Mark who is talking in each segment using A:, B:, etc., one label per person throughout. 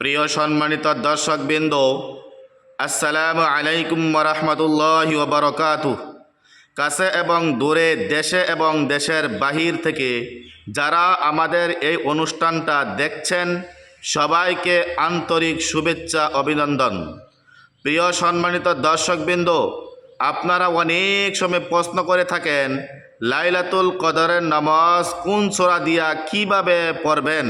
A: প্রিয় সম্মানিত দর্শকবৃন্দ, আসসালামু আলাইকুম রহমতুল্লাহ ওবরকাতু কাছে এবং দূরে, দেশে এবং দেশের বাহির থেকে যারা আমাদের এই অনুষ্ঠানটা দেখছেন, সবাইকে আন্তরিক শুভেচ্ছা, অভিনন্দন। প্রিয় সম্মানিত দর্শকবৃন্দ, আপনারা অনেক সময় প্রশ্ন করে থাকেন, লাইলাতুল কদরের নামাজ কোন সোরা দিয়া কীভাবে পড়বেন?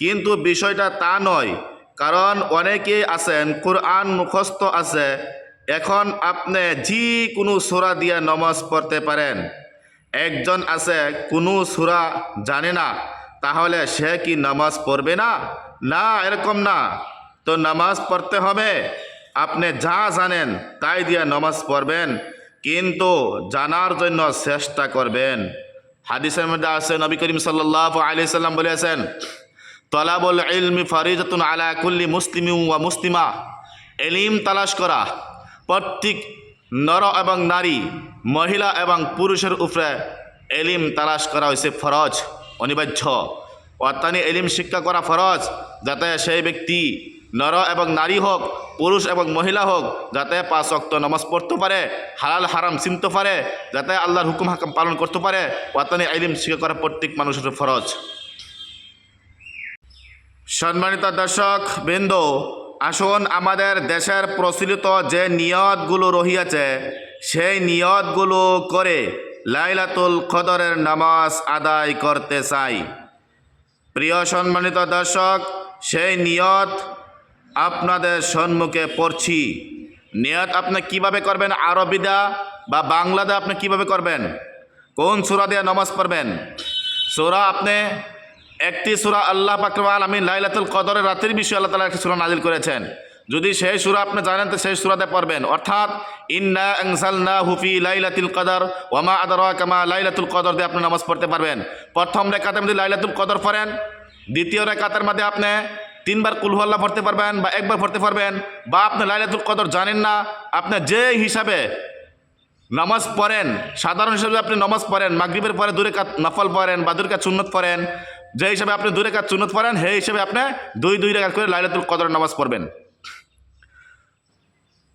A: কিন্তু বিষয়টা তা নয় কারণ অনেকেই আছেন, কোরআন মুখস্থ আছে, এখন আপনি যে কোনো সোরা দিয়া নমাজ পড়তে পারেন। একজন আছে, কোনো সুরা জানে না, তাহলে সে কি নামাজ পড়বে না? না, এরকম না। তো নামাজ পড়তে হবে, আপনি যা জানেন তাই দিয়ে নামাজ পড়বেন, কিন্তু জানার জন্য চেষ্টা করবেন। হাদিসের মধ্যে আছে, নবী করিম সাল্লাহ আলি সাল্লাম বলেছেন তলাবুল ইলমি ফরিজতুন আলা কুল্লি মুসলিম ওয়া মুসলিমা। এলিম তালাশ করা, প্রত্যেক নর এবং নারী, মহিলা এবং পুরুষের উপরে এলিম তালাশ করা হয়েছে ফরজ, অনিবার্য। অর্থানি এলিম শিক্ষা করা ফরজ, যাতে সেই ব্যক্তি নর এবং নারী হোক, পুরুষ এবং মহিলা হোক, যাতে পাঁচ অক্ত নমাজ পড়তে পারে, হালাল, হারাম চিনতে পারে, যাতে আল্লাহর হুকুম হাকাম পালন করতে পারে। অর্থানি এলিম শিক্ষা করা প্রত্যেক মানুষের ফরজ। সম্মানিত দর্শক, বৃন্দ, আসুন আমাদের দেশের প্রচলিত যে নিয়তগুলো রহিয়াছে, সেই নিয়তগুলো করে লাইলাতুল কদরের নামাজ আদায় করতে চাই। প্রিয় সম্মানিত দর্শক, সেই নিয়ত আপনাদের সম্মুখে পড়ছি। নিয়ত আপনি কীভাবে করবেন? আরবিদা বা বাংলাদা আপনি কীভাবে করবেন? কোন সুরা দিয়ে নামাজ পড়বেন? সুরা আপনি একটি সুরা আল্লাহ পাকরবাল আমি লাইলাতুল কদরের রাতের বিষয়ে আল্লাহ তালা একটি সুরা নাজিল করেছেন। যদি সেই সুরা আপনি জানেন, তো সেই সুরাতে পড়বেন। অর্থাৎ, ইন্না আংসালনা হুফি লাইলাতুল কদর ওমা আদর কামা লাইলাতুল কদর দিয়ে আপনি নামাজ পড়তে পারবেন। প্রথম রেখাতের মধ্যে লাইলাতুল কদর পড়েন। দ্বিতীয় রেখাতের মধ্যে আপনি তিনবার কুলহল্লা পড়তে পারবেন বা একবার পড়তে পারবেন। বা আপনি লাইলাতুল কদর জানেন না, আপনি যে হিসাবে নামাজ পড়েন, সাধারণ হিসাবে আপনি নামাজ পড়েন, মাগরিবের পরে দূরে কাত নফল পড়েন বা দূরে কাত সুন্নত পড়েন যে হিসাবে আপনি দুই কাত চুনত পড়েন, সেই হিসাবে আপনি দুই দুই রেখাত করে লাইলাতুল কদর নামাজ পড়বেন।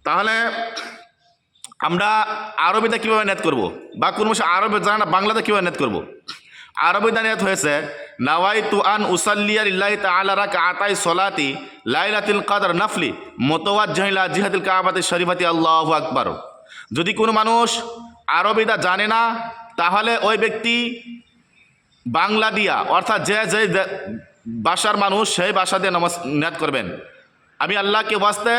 A: তাহলে আমরা আরবিতে কীভাবে নেট করব? বা কোন মাসে আরবি জানা না বাংলাতে কীভাবে নেট করব? আরবিতে নেট হয়েছে নাওয়াই তু আন উসাল্লিয়ার ইল্লাহি তাআলা আতাই সলাতি লাইলাতুল কদর নফলি মোতওয়াজ্জাহিলা জিহাদুল কাবাতি শরীফাতি, আল্লাহু আকবার। যদি কোনো মানুষ আরবিদা জানে না, তাহলে ওই ব্যক্তি বাংলা দিয়া, অর্থাৎ যে যে ভাষার মানুষ, সেই ভাষা দিয়ে নমাজ নিয়াত করবেন। আমি আল্লাহকে বাস্তে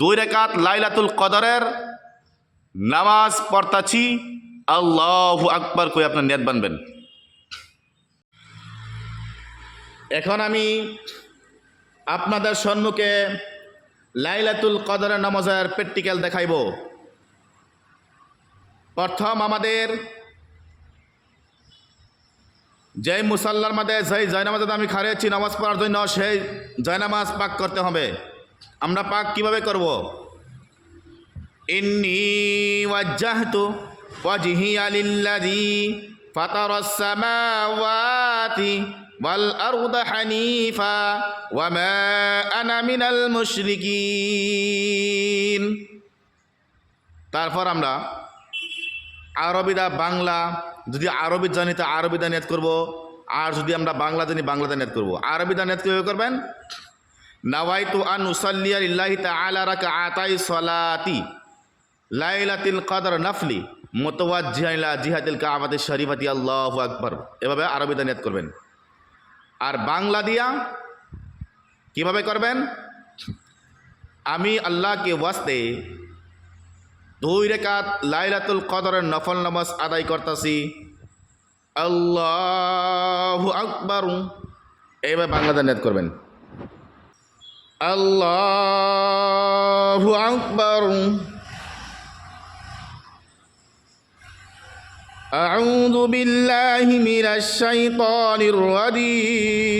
A: দুই রেখাত লাইলাতুল কদরের নামাজ পড়তাছি, আল্লাহ আকবর কই আপনার নিয়াত বানবেন। এখন আমি আপনাদের সম্মুখে লাইলাতুল কদরের নামাজের প্র্যাকটিক্যাল দেখাইব। প্রথম আমাদের যে মুসাল্লার মাঝে, সেই জয়নামাজে আমি খারেছি নামাজ পড়ার জন্য সেই জয়নামাজ পাক করতে হবে। আমরা পাক কীভাবে করব? ইন্নি ওয়াজ্জাহতু ওয়াজহিয়া লিল্লাযী ফাতারাস সামাওয়াতি ওয়াল আরদা হানিফা ওয়া মা আনা মিনাল মুশরিকিন। তারপর আমরা আরবিদা বাংলা যদি আরবি জানি, তো আরবিদা নেট করব। আর যদি আমরা বাংলা জানি বাংলাতে নেট করব। আরবিদা নেট কীভাবে করবেন? নাওয়াইতু আন উসাল্লিয়া লিল্লাহি তাআলা আতাই সলাতি লাইলাতিল কদর নফলি মোতওয়াজ্জিহা জিহাদিল কাবাতিশ শরীফাতি। আল্লাহু আকবার। এভাবে আরবিদা নেট করবেন। আর বাংলা দিয়া কীভাবে করবেন? আমি আল্লাহকে ওয়াস্তে দুই রেখাত লাইলাতুল কদরের নফল নামাজ আদায় করতেছি আল্লাহু আকবার এইভাবে বাংলাতে নেট করবেন আল্লাহু আকবার أعوذ بالله من الشيطان الرجيم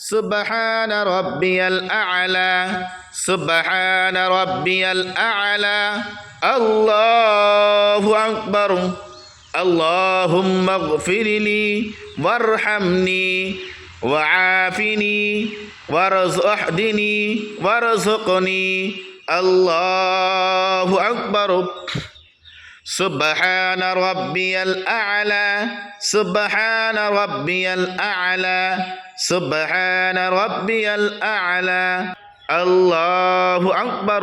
A: سبحان ربي الأعلى سبحان ربي الأعلى. الله أكبر. اللهم اغفر لي وارحمني وعافني وارزقني وارزقني. الله أكبر. سبحان ربي الأعلى سبحان ربي الأعلى. سبحان ربي الأعلى. الله أكبر.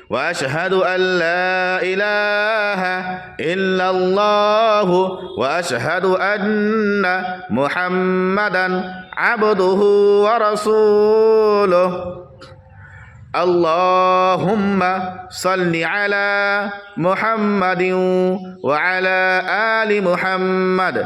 A: وأشهد أن لا إله إلا الله وأشهد أن محمدا عبده ورسوله. اللهم صل على محمد وعلى آل محمد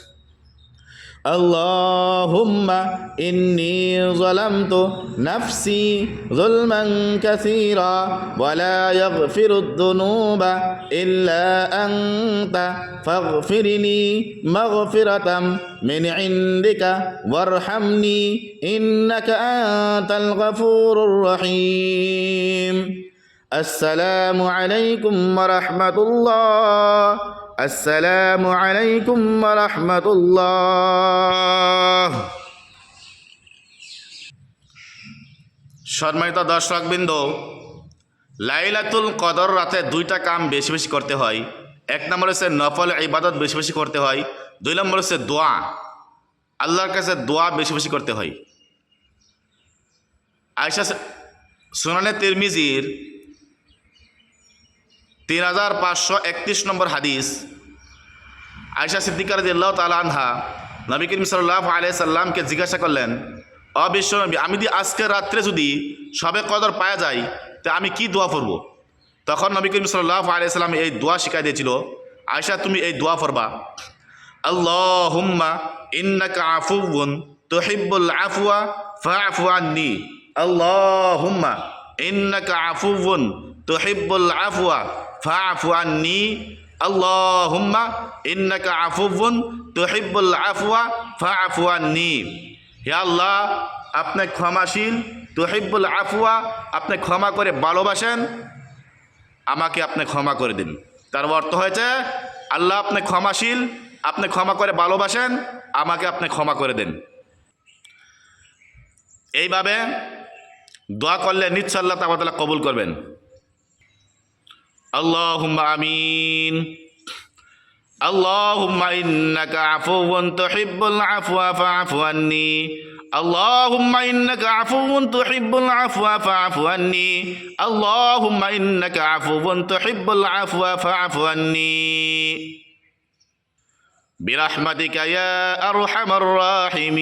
A: আল্লাহুম্মা ইন্নি যলামতু নাফসি যুলমান কাসীরা ওয়া লা ইয়াগফিরুদ যুনুবা ইল্লা আনতা ফাগফিরলি মাগফিরাতাম মিন ইনদিকা ওয়ারহামনি ইন্নাকা আনতাল গফুরুর রহিম। আসসালামু আলাইকুম ওয়া রাহমাতুল্লাহ। আসসালামু আলাইকুম রহমতুল্লাহ। সম্মানিত দর্শকবৃন্দ, লাইলাতুল কদর রাতে দুইটা কাম বেশি বেশি করতে হয়। এক নম্বর হচ্ছে নফল ইবাদত বেশি বেশি করতে হয়। দুই নম্বর হচ্ছে দোয়া। আল্লাহর কাছে দোয়া বেশি বেশি করতে হয়। আয়সা সুনানে তিরমিজির তিন হাজার পাঁচশো একত্রিশ নম্বর হাদিস। আয়সা সিদ্দিকার দিল্লাহ তালা আনহা নবী করিম সাল্লাহ আলিয়া সাল্লামকে জিজ্ঞাসা করলেন অবিশ্ব নবী, আমি যদি আজকে রাত্রে যদি সবে কদর পাওয়া যায় তা আমি কি দোয়া করব তখন নবী করিম সাল্লাহ আলিয়া সাল্লাম এই দোয়া শিখাই দিয়েছিল আয়সা তুমি এই দোয়া করবা আল্লাহ হুম্মা ইন্নাকা আফুন তোহিব্বুল আফুয়া ফাফু আন্নি। আল্লাহ হুম্মা ইন্নাকা আফুন তোহিব্বুল আফুয়া ফাফু আন্নি, আল্লাহুম্মা ইন্নাকা আফুবুন তুহিব্বুল আফওয়া, ফাআফু আন্নি। হে আল্লাহ, আপনি ক্ষমাশীল, তুহিব্বুল আফওয়া, আপনি ক্ষমা করে ভালোবাসেন, আমাকে আপনি ক্ষমা করে দিন। তার অর্থ হয়েছে, আল্লাহ আপনি ক্ষমাশীল, আপনি ক্ষমা করে ভালোবাসেন, আমাকে আপনি ক্ষমা করে দেন। এইভাবে দোয়া করলে নিশ্চয় আল্লাহ তাবাতালা কবুল করবেন। اللهم آمين. اللهم إنك عفو تحب العفو فاعف عني. اللهم إنك عفو تحب العفو فاعف عني. اللهم إنك عفو تحب العفو فاعف عني. برحمتك يا أرحم الراحمين.